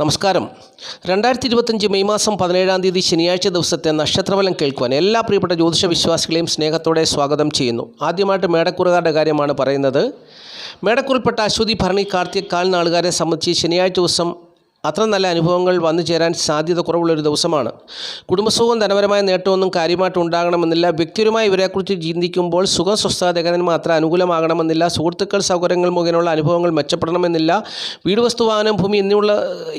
നമസ്കാരം. രണ്ടായിരത്തി ഇരുപത്തഞ്ച് മെയ് മാസം പതിനേഴാം തീയതി ശനിയാഴ്ച ദിവസത്തെ നക്ഷത്രഫലം കേൾക്കുവാൻ എല്ലാ പ്രിയപ്പെട്ട ജ്യോതിഷ വിശ്വാസികളെയും സ്നേഹത്തോടെ സ്വാഗതം ചെയ്യുന്നു. ആദ്യമായിട്ട് മേടക്കുറുകാരുടെ കാര്യമാണ് പറയുന്നത്. മേടക്കുറിൽപ്പെട്ട അശ്വതി ഭരണി കാർത്തിക കാൽ നാളുകാരെ സംബന്ധിച്ച് ശനിയാഴ്ച ദിവസം അത്ര നല്ല അനുഭവങ്ങൾ വന്നു ചേരാൻ സാധ്യത കുറവുള്ളൊരു ദിവസമാണ്. കുടുംബസുഖവും ധനപരമായ നേട്ടമൊന്നും കാര്യമായിട്ട് ഉണ്ടാകണമെന്നില്ല. വ്യക്തിപരമായി ഇവരെക്കുറിച്ച് ചിന്തിക്കുമ്പോൾ സുഖ സ്വസ്ഥതകരന് മാത്രം അനുകൂലമാകണമെന്നില്ല. സുഹൃത്തുക്കൾ സൗകര്യങ്ങൾ മുഖേനയുള്ള അനുഭവങ്ങൾ മെച്ചപ്പെടണമെന്നില്ല. വീട് വസ്തു വാഹനം ഭൂമി എന്നിവയുള്ള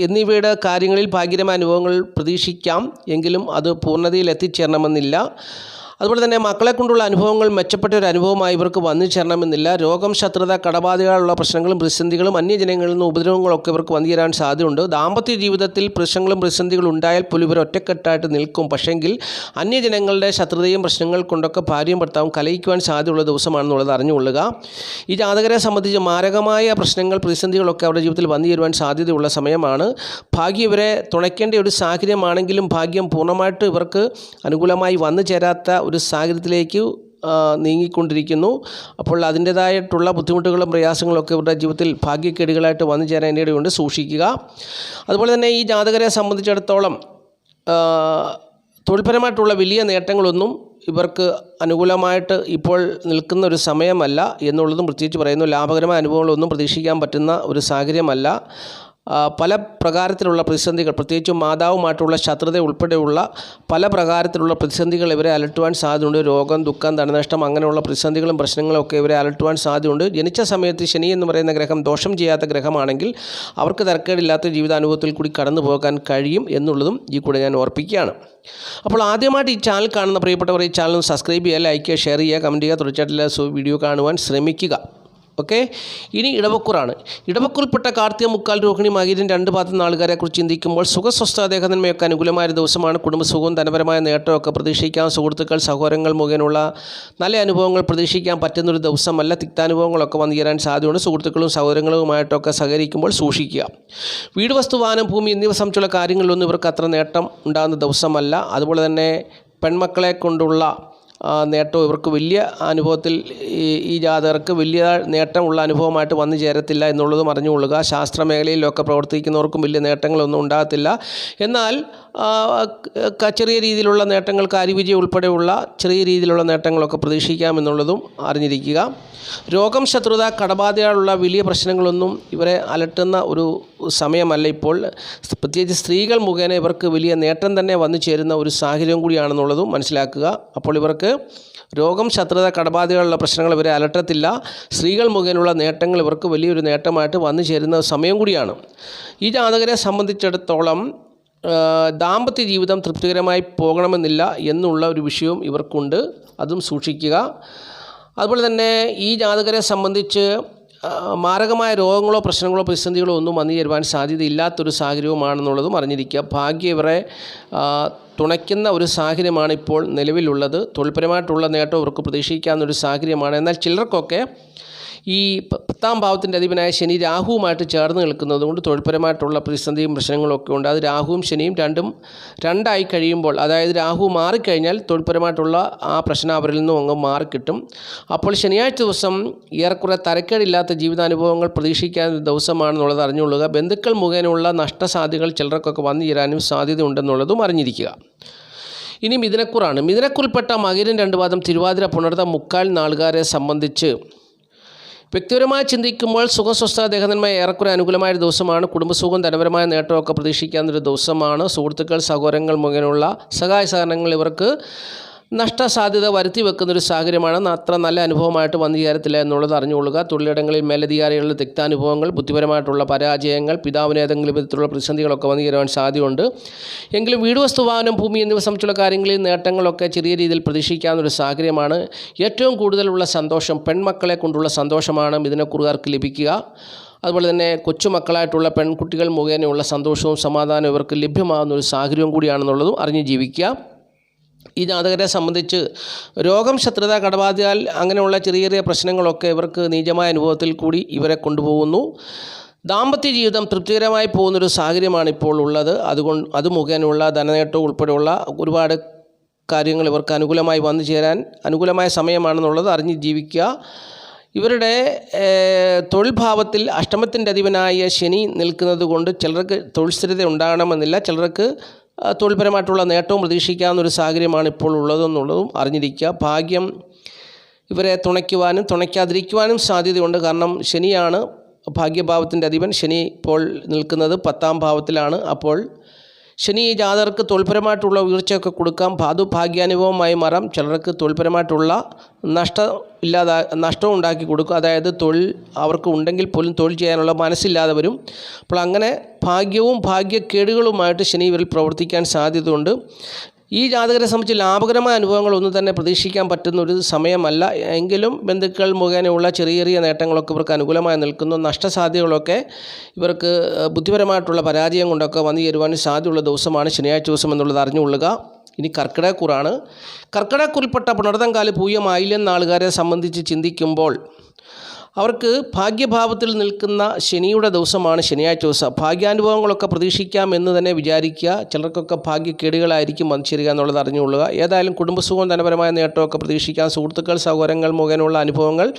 എന്നിവയുടെ കാര്യങ്ങളിൽ ഭാഗ്യമായ അനുഭവങ്ങൾ പ്രതീക്ഷിക്കാം. എങ്കിലും അത് പൂർണതയിൽ എത്തിച്ചേരണമെന്നില്ല അതുപോലെ തന്നെ മക്കളെ കൊണ്ടുള്ള അനുഭവങ്ങൾ മെച്ചപ്പെട്ട ഒരു അനുഭവമായി ഇവർക്ക് വന്നു ചേരണമെന്നില്ല. രോഗം ശത്രുത കടബാധകളുള്ള പ്രശ്നങ്ങളും പ്രതിസന്ധികളും അന്യജനങ്ങളിൽ നിന്ന് ഉപദ്രവങ്ങളൊക്കെ ഇവർക്ക് വന്നു ചേരാൻ സാധ്യതയുണ്ട്. ദാമ്പത്യ ജീവിതത്തിൽ പ്രശ്നങ്ങളും പ്രതിസന്ധികളും ഉണ്ടായാൽ പോലും ഇവർ ഒറ്റക്കെട്ടായിട്ട് നിൽക്കും. പക്ഷേങ്കിൽ അന്യജനങ്ങളുടെ ശത്രുതയും പ്രശ്നങ്ങൾ കൊണ്ടൊക്കെ ഭാര്യയും ഭർത്താവും കലയിക്കുവാൻ സാധ്യതയുള്ള ദിവസമാണെന്നുള്ളത് അറിഞ്ഞുകൊള്ളുക. ഈ ജാതകരെ സംബന്ധിച്ച് മാരകമായ പ്രശ്നങ്ങൾ പ്രതിസന്ധികളൊക്കെ അവരുടെ ജീവിതത്തിൽ വന്നു ചേരുവാൻ സാധ്യതയുള്ള സമയമാണ്. ഭാഗ്യം ഇവരെ തുണയ്ക്കേണ്ട ഒരു സാഹചര്യമാണെങ്കിലും ഭാഗ്യം പൂർണമായിട്ട് ഇവർക്ക് അനുകൂലമായി വന്നു ചേരാത്ത ഒരു സാഹചര്യത്തിലേക്ക് നീങ്ങിക്കൊണ്ടിരിക്കുന്നു. അപ്പോൾ അതിന്റേതായിട്ടുള്ള ബുദ്ധിമുട്ടുകളും പ്രയാസങ്ങളൊക്കെ ഇവരുടെ ജീവിതത്തിൽ ഭാഗ്യക്കേടുകളായിട്ട് വന്നു ചേരാൻ ഇടയുണ്ട്. സൂക്ഷിക്കുക. അതുപോലെ തന്നെ ഈ ജാതകരെ സംബന്ധിച്ചിടത്തോളം തൊഴിൽപരമായിട്ടുള്ള വലിയ നേട്ടങ്ങളൊന്നും ഇവർക്ക് അനുകൂലമായിട്ട് ഇപ്പോൾ നിൽക്കുന്ന ഒരു സമയമല്ല എന്നുള്ളതും പ്രത്യേകിച്ച് പറയുന്നു. ലാഭകരമായ അനുഭവങ്ങളൊന്നും പ്രതീക്ഷിക്കാൻ പറ്റുന്ന ഒരു സാഹചര്യമല്ല. പല പ്രകാരത്തിലുള്ള പ്രതിസന്ധികൾ പ്രത്യേകിച്ചും മാതാവുമായിട്ടുള്ള ശത്രുത ഉൾപ്പെടെയുള്ള പല പ്രകാരത്തിലുള്ള പ്രതിസന്ധികൾ ഇവരെ അലട്ടുവാൻ സാധ്യതയുണ്ട്. രോഗം ദുഃഖം ധനനഷ്ടം അങ്ങനെയുള്ള പ്രതിസന്ധികളും പ്രശ്നങ്ങളും ഒക്കെ ഇവരെ അലട്ടുവാൻ സാധ്യതയുണ്ട്. ജനിച്ച സമയത്ത് ശനി എന്ന് പറയുന്ന ഗ്രഹം ദോഷം ചെയ്യാത്ത ഗ്രഹമാണെങ്കിൽ അവർക്ക് തരക്കേടില്ലാത്ത ജീവിതാനുഭവത്തിൽ കൂടി കടന്നു പോകാൻ കഴിയും എന്നുള്ളതും ഈ കൂടെ ഞാൻ ഓർപ്പിക്കുകയാണ്. അപ്പോൾ ആദ്യമായിട്ട് ഈ ചാനൽ കാണുന്ന പ്രിയപ്പെട്ടവർ ഈ ചാനൽ സബ്സ്ക്രൈബ് ചെയ്യുക ലൈക്ക് ചെയ്യുക ഷെയർ ചെയ്യുക കമന്റ് ചെയ്യുക തുടർച്ചയായിട്ടുള്ള വീഡിയോ കാണുവാൻ ശ്രമിക്കുക. ഓക്കെ? ഇനി ഇടവക്കൂറാണ്. ഇടവക്കൂറിൽപ്പെട്ട കാർത്തിക മുക്കാൽ രോഹിണി മകീരൻ രണ്ട് ഭാഗത്ത് നാളുകാരെക്കുറിച്ച് ചിന്തിക്കുമ്പോൾ സുഖസ്വസ്ഥ അദ്ദേഹത്തിന്മയൊക്കെ അനുകൂലമായ ദിവസമാണ്. കുടുംബസുഖവും ധനപരമായ നേട്ടമൊക്കെ പ്രതീക്ഷിക്കാം. സുഹൃത്തുക്കൾ സഹോദരങ്ങൾ മുഖേനുള്ള നല്ല അനുഭവങ്ങൾ പ്രതീക്ഷിക്കാൻ പറ്റുന്നൊരു ദിവസമല്ല. തിക്താനുഭവങ്ങളൊക്കെ വന്നു ചേരാൻ സാധ്യതയുണ്ട്. സുഹൃത്തുക്കളും സഹോദരങ്ങളുമായിട്ടൊക്കെ സഹകരിക്കുമ്പോൾ സൂക്ഷിക്കുക. വീട് വസ്തു വാഹനം ഭൂമി എന്നിവ സംബന്ധിച്ചുള്ള കാര്യങ്ങളിലൊന്നും ഇവർക്ക് അത്ര നേട്ടം ഉണ്ടാകുന്ന ദിവസമല്ല. അതുപോലെ തന്നെ പെൺമക്കളെ കൊണ്ടുള്ള നേട്ടം ഇവർക്ക് വലിയ അനുഭവത്തിൽ ഈ ഈ ജാതകർക്ക് വലിയ നേട്ടമുള്ള അനുഭവമായിട്ട് വന്നു ചേരത്തില്ല എന്നുള്ളതും അറിഞ്ഞുകൊള്ളുക. ശാസ്ത്ര മേഖലയിലൊക്കെ പ്രവർത്തിക്കുന്നവർക്കും വലിയ നേട്ടങ്ങളൊന്നും ഉണ്ടാകത്തില്ല. എന്നാൽ ചെറിയ രീതിയിലുള്ള നേട്ടങ്ങൾ കാര്യവിജയം ഉൾപ്പെടെയുള്ള ചെറിയ രീതിയിലുള്ള നേട്ടങ്ങളൊക്കെ പ്രതീക്ഷിക്കാമെന്നുള്ളതും അറിഞ്ഞിരിക്കുക. രോഗം ശത്രുത കടബാധയുള്ള വലിയ പ്രശ്നങ്ങളൊന്നും ഇവരെ അലട്ടുന്ന ഒരു സമയമല്ല ഇപ്പോൾ. പ്രത്യേകിച്ച് സ്ത്രീകൾ മുഖേന ഇവർക്ക് വലിയ നേട്ടം തന്നെ വന്നു ചേരുന്ന ഒരു സാഹചര്യം കൂടിയാണെന്നുള്ളതും മനസ്സിലാക്കുക. അപ്പോൾ ഇവർക്ക് രോഗം ശത്രുത കടബാധകളുള്ള പ്രശ്നങ്ങൾ ഇവരെ അലട്ടത്തില്ല. സ്ത്രീകൾ മുഖേനയുള്ള നേട്ടങ്ങൾ ഇവർക്ക് വലിയൊരു നേട്ടമായിട്ട് വന്നു ചേരുന്ന സമയം കൂടിയാണ്. ഈ ജാതകരെ സംബന്ധിച്ചിടത്തോളം ദാമ്പത്യ ജീവിതം തൃപ്തികരമായി പോകണമെന്നില്ല എന്നുള്ള ഒരു വിഷയവും ഇവർക്കുണ്ട്. അതും സൂക്ഷിക്കുക. അതുപോലെ തന്നെ ഈ ജാതകരെ സംബന്ധിച്ച് മാരകമായ രോഗങ്ങളോ പ്രശ്നങ്ങളോ പ്രതിസന്ധികളോ ഒന്നും വന്നു ചേരുവാൻ സാധ്യതയില്ലാത്തൊരു സാഹചര്യവുമാണെന്നുള്ളതും അറിഞ്ഞിരിക്കുക. ഭാഗ്യം ഇവരെ തുണയ്ക്കുന്ന ഒരു സാഹചര്യമാണ് ഇപ്പോൾ നിലവിലുള്ളത്. തൊഴിൽപരമായിട്ടുള്ള നേട്ടം ഇവർക്ക് പ്രതീക്ഷിക്കാവുന്ന ഒരു സാഹചര്യമാണ്. എന്നാൽ ചിലർക്കൊക്കെ ഈ പത്താം ഭാവത്തിന്റെ അധിപനായ ശനി രാഹുവുമായിട്ട് ചേർന്ന് നിൽക്കുന്നത് കൊണ്ട് തൊഴിൽപരമായിട്ടുള്ള പ്രതിസന്ധിയും പ്രശ്നങ്ങളും ഒക്കെ ഉണ്ട്. അത് രാഹുവും ശനിയും രണ്ടും രണ്ടായി കഴിയുമ്പോൾ അതായത് രാഹു മാറിക്കഴിഞ്ഞാൽ തൊഴിൽപരമായിട്ടുള്ള ആ പ്രശ്നം അവരിൽ നിന്നും അങ്ങ് മാറിക്കിട്ടും. അപ്പോൾ ശനിയാഴ്ച ദിവസം ഏറെക്കുറെ തരക്കേടില്ലാത്ത ജീവിതാനുഭവങ്ങൾ പ്രതീക്ഷിക്കാൻ ദിവസമാണെന്നുള്ളത് അറിഞ്ഞുകൊള്ളുക. ബന്ധുക്കൾ മുഖേനയുള്ള നഷ്ടസാധ്യതകൾ ചിലർക്കൊക്കെ വന്നു ചേരാനും സാധ്യതയുണ്ടെന്നുള്ളതും അറിഞ്ഞിരിക്കുക. ഇനി മിഥുനക്കുറാണ്. മിഥുനക്കുറിൽപ്പെട്ട മകരൻ രണ്ട് പാദം തിരുവാതിര പുണർത്ത മുക്കാൽ നാളുകാരെ സംബന്ധിച്ച് വ്യക്തിപരമായി ചിന്തിക്കുമ്പോൾ സുഖസ്വസ്ഥ ദേഹനന്മ ഏറെക്കുറെ അനുകൂലമായ ഒരു ദിവസമാണ്. കുടുംബസുഖം ധനപരമായ നേട്ടമൊക്കെ പ്രതീക്ഷിക്കാവുന്നൊരു ദിവസമാണ്. സുഹൃത്തുക്കൾ സഹോദരങ്ങൾ മുഖേനയുള്ള സഹായ സഹകരണങ്ങൾ ഇവർക്ക് നഷ്ടസാധ്യത വരുത്തി വെക്കുന്ന ഒരു സാഹചര്യമാണ് അത്ര നല്ല അനുഭവമായിട്ട് വന്നു ചേരത്തില്ല എന്നുള്ളത് അറിഞ്ഞുകൊള്ളുക. തൊഴിലിടങ്ങളിൽ മേലധികാരികളുടെ തിക്താനുഭവങ്ങൾ ബുദ്ധിപരമായിട്ടുള്ള പരാജയങ്ങൾ പിതാവിന് ഏതെങ്കിലും വിധത്തിലുള്ള പ്രതിസന്ധികളൊക്കെ വന്നു ചേരുവാൻ സാധ്യതയുണ്ട്. എങ്കിലും വീട് വസ്തു വാഹനം ഭൂമി എന്നിവ സംബന്ധിച്ചുള്ള കാര്യങ്ങളിൽ നേട്ടങ്ങളൊക്കെ ചെറിയ രീതിയിൽ പ്രതീക്ഷിക്കാവുന്ന ഒരു സാഹചര്യമാണ്. ഏറ്റവും കൂടുതലുള്ള സന്തോഷം പെൺമക്കളെ കൊണ്ടുള്ള സന്തോഷമാണ് മിഥുനക്കുറുകാർക്ക് ലഭിക്കുക. അതുപോലെ തന്നെ കൊച്ചുമക്കളായിട്ടുള്ള പെൺകുട്ടികൾ മുഖേനയുള്ള സന്തോഷവും സമാധാനവും ഇവർക്ക് ലഭ്യമാകുന്ന ഒരു സാഹചര്യവും കൂടിയാണെന്നുള്ളതും അറിഞ്ഞ് ജീവിക്കുക. ഈ ജാതകരെ സംബന്ധിച്ച് രോഗം ശത്രുത കടബാധയാൽ അങ്ങനെയുള്ള ചെറിയ ചെറിയ പ്രശ്നങ്ങളൊക്കെ ഇവർക്ക് നീചമായ അനുഭവത്തിൽ കൂടി ഇവരെ കൊണ്ടുപോകുന്നു. ദാമ്പത്യ ജീവിതം തൃപ്തികരമായി പോകുന്നൊരു സാഹചര്യമാണ് ഇപ്പോൾ ഉള്ളത്. അതുകൊണ്ട് അത് മുഖേനയുള്ള ധനനേട്ടം ഉൾപ്പെടെയുള്ള ഒരുപാട് കാര്യങ്ങൾ ഇവർക്ക് അനുകൂലമായി വന്നു ചേരാൻ അനുകൂലമായ സമയമാണെന്നുള്ളത് അറിഞ്ഞ് ജീവിക്കുക. ഇവരുടെ തൊഴിൽ ഭാവത്തിൽ അഷ്ടമത്തിന്റെ അധിപനായ ശനി നിൽക്കുന്നത് കൊണ്ട് ചിലർക്ക് തൊഴിൽ സ്ഥിരത ഉണ്ടാകണമെന്നില്ല. ചിലർക്ക് തൊഴിൽപരമായിട്ടുള്ള നേട്ടവും പ്രതീക്ഷിക്കാവുന്ന ഒരു സാഹചര്യമാണ് ഇപ്പോൾ ഉള്ളതെന്നുള്ളതും അറിഞ്ഞിരിക്കുക. ഭാഗ്യം ഇവരെ തുണയ്ക്കുവാനും തുണയ്ക്കാതിരിക്കുവാനും സാധ്യതയുണ്ട്. കാരണം ശനിയാണ് ഭാഗ്യഭാവത്തിന്റെ അധിപൻ. ശനി ഇപ്പോൾ നിൽക്കുന്നത് പത്താം ഭാവത്തിലാണ്. അപ്പോൾ ശനി ജാതർക്ക് ജാതകർക്ക് തൊഴിൽപരമായിട്ടുള്ള ഉയർച്ചയൊക്കെ കൊടുക്കാം. ധാതു ഭാഗ്യാനുഭവമായി മാറാം. ചിലർക്ക് തൊഴിൽപരമായിട്ടുള്ള നഷ്ടം ഇല്ലാതാ നഷ്ടം ഉണ്ടാക്കി കൊടുക്കും. അതായത് തൊഴിൽ അവർക്ക് ഉണ്ടെങ്കിൽ പോലും തൊഴിൽ ചെയ്യാനുള്ള മനസ്സില്ലാതെ വരും. അപ്പോൾ അങ്ങനെ ഭാഗ്യവും ഭാഗ്യക്കേടുകളുമായിട്ട് ശനി ഇവരിൽ പ്രവർത്തിക്കാൻ സാധ്യതയുണ്ട്. ഈ ജാതകരെ സംബന്ധിച്ച് ലാഭകരമായ അനുഭവങ്ങളൊന്നും തന്നെ പ്രതീക്ഷിക്കാൻ പറ്റുന്ന ഒരു സമയമല്ല. എങ്കിലും ബന്ധുക്കൾ മുഖേനയുള്ള ചെറിയ ചെറിയ നേട്ടങ്ങളൊക്കെ ഇവർക്ക് അനുകൂലമായി നിൽക്കുന്നു. നഷ്ടസാധ്യതകളൊക്കെ ഇവർക്ക് ബുദ്ധിപരമായിട്ടുള്ള പരാജയം കൊണ്ടൊക്കെ വന്നു ചേരുവാൻ സാധ്യതയുള്ള ദിവസമാണ് ശനിയാഴ്ച ദിവസം എന്നുള്ളത് അറിഞ്ഞുകൊള്ളുക. ഇനി കർക്കിടകക്കൂറാണ്. കർക്കിടകക്കൂറിൽപ്പെട്ട പുണർതങ്കാൽ പൂയമായില്ലെന്ന ആൾക്കാരെ സംബന്ധിച്ച് ചിന്തിക്കുമ്പോൾ അവർക്ക് ഭാഗ്യഭാവത്തിൽ നിൽക്കുന്ന ശനിയുടെ ദിവസമാണ് ശനിയാഴ്ച ദിവസം. ഭാഗ്യാനുഭവങ്ങളൊക്കെ പ്രതീക്ഷിക്കാം എന്ന് തന്നെ വിചാരിക്കുക. ചിലർക്കൊക്കെ ഭാഗ്യക്കേടുകളായിരിക്കും വന്നു എന്നുള്ളത് അറിഞ്ഞുകൊള്ളുക. ഏതായാലും കുടുംബസുഖവും ധനപരമായ നേട്ടമൊക്കെ പ്രതീക്ഷിക്കാം. സുഹൃത്തുക്കൾ സൗകര്യങ്ങൾ മുഖേനയുള്ള അനുഭവങ്ങൾ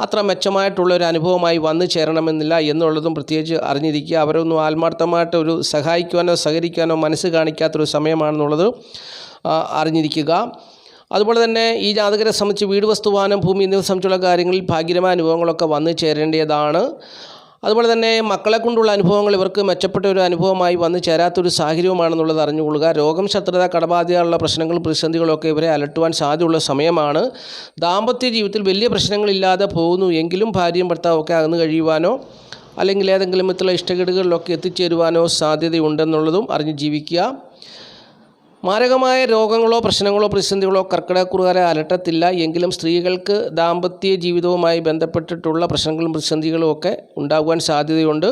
അത്ര മെച്ചമായിട്ടുള്ള ഒരു അനുഭവമായി വന്നു ചേരണമെന്നില്ല എന്നുള്ളതും പ്രത്യേകിച്ച് അറിഞ്ഞിരിക്കുക. അവരൊന്നും ആത്മാർത്ഥമായിട്ട് ഒരു സഹായിക്കുവാനോ സഹകരിക്കാനോ മനസ്സ് കാണിക്കാത്തൊരു സമയമാണെന്നുള്ളത് അറിഞ്ഞിരിക്കുക. അതുപോലെ തന്നെ ഈ ജാതകരെ സംബന്ധിച്ച് വീട് വസ്തുവാനം ഭൂമി എന്നിവ സംബന്ധിച്ചുള്ള കാര്യങ്ങളിൽ ഭാഗ്യമായ അനുഭവങ്ങളൊക്കെ വന്നു ചേരേണ്ടതാണ്. അതുപോലെ തന്നെ മക്കളെ കൊണ്ടുള്ള അനുഭവങ്ങൾ ഇവർക്ക് മെച്ചപ്പെട്ട ഒരു അനുഭവമായി വന്നു ചേരാത്തൊരു സാഹചര്യമാണെന്നുള്ളത് അറിഞ്ഞുകൊള്ളുക. രോഗം ശത്രുത കടബാധ്യതയുള്ള പ്രശ്നങ്ങൾ പ്രതിസന്ധികളൊക്കെ ഇവരെ അലട്ടുവാൻ സാധ്യതയുള്ള സമയമാണ്. ദാമ്പത്യ ജീവിതത്തിൽ വലിയ പ്രശ്നങ്ങളില്ലാതെ പോകുന്നു എങ്കിലും ഭാര്യയും ഭർത്താവൊക്കെ അകന്നു കഴിയുവാനോ അല്ലെങ്കിൽ ഏതെങ്കിലും വിധത്തിലുള്ള ഇഷ്ടകേടുകളിലൊക്കെ എത്തിച്ചേരുവാനോ സാധ്യതയുണ്ടെന്നുള്ളതും അറിഞ്ഞ് ജീവിക്കുക. മാരകമായ രോഗങ്ങളോ പ്രശ്നങ്ങളോ പ്രതിസന്ധികളോ കർക്കിടകക്കുറുകാരെ അലട്ടത്തില്ല. എങ്കിലും സ്ത്രീകൾക്ക് ദാമ്പത്യ ജീവിതവുമായി ബന്ധപ്പെട്ടിട്ടുള്ള പ്രശ്നങ്ങളും പ്രതിസന്ധികളും ഒക്കെ ഉണ്ടാകുവാൻ സാധ്യതയുണ്ട്.